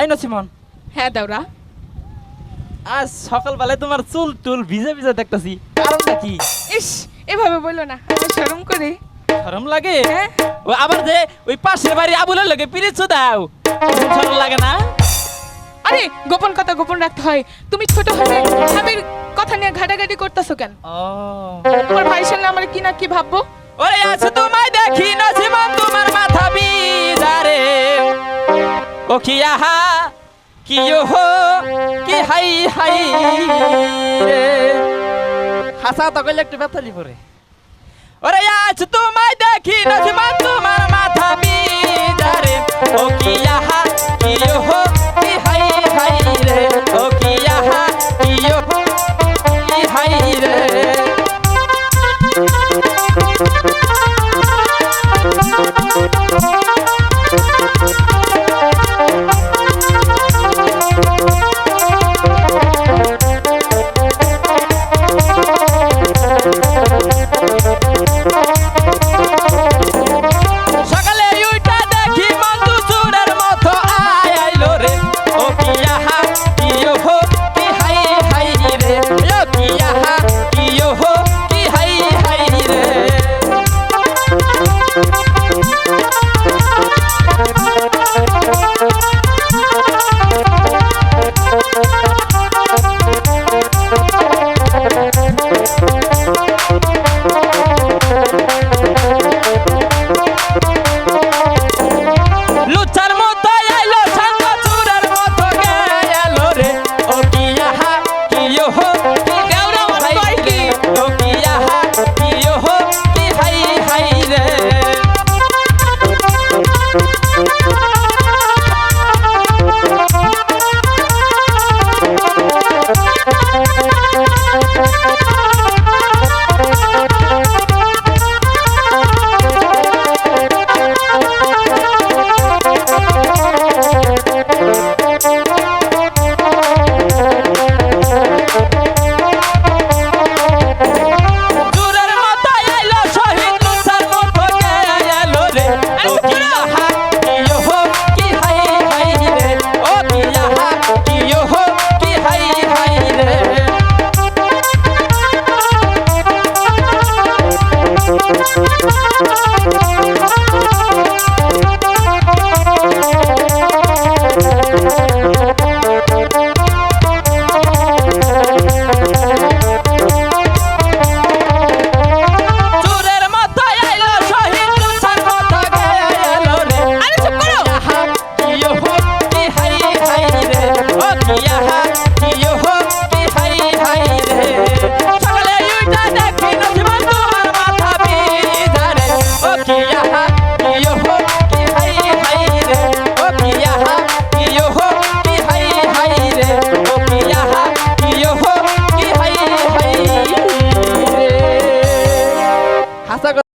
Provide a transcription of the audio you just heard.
এই নসিমন হ্যাঁ দাওরা। আজ সকালবেলায় তোমার চুল টুল ভিজে ভিজে দেখতেছি। কারণটা কি? ইস এভাবে বলল না আমি শরম করে। শরম লাগে? হ্যাঁ। ও আবার যে ওই পাশের বাড়ি আবুলের লগে পিরিচ্ছ দাও। শরম লাগে না? আরে গোপন কথা গোপন রাখতে হয়। তুমি ছোট হলে স্বামীর কথা নিয়ে ঘাটাঘাটি করতেছো কেন? ও। তোমার ভাই শুনলে আমার কি না কি ভাববো? ওরে আছে তোমায় দেখি নসিমন তোমার মাথা বিদারে ও কি আহা কি কি হাই হাই রে। হাসা তো কইলে একটু ব্যথা পরে ওরে আজ তোমায় দেখি না তোমার মাথা বিদারে ও কি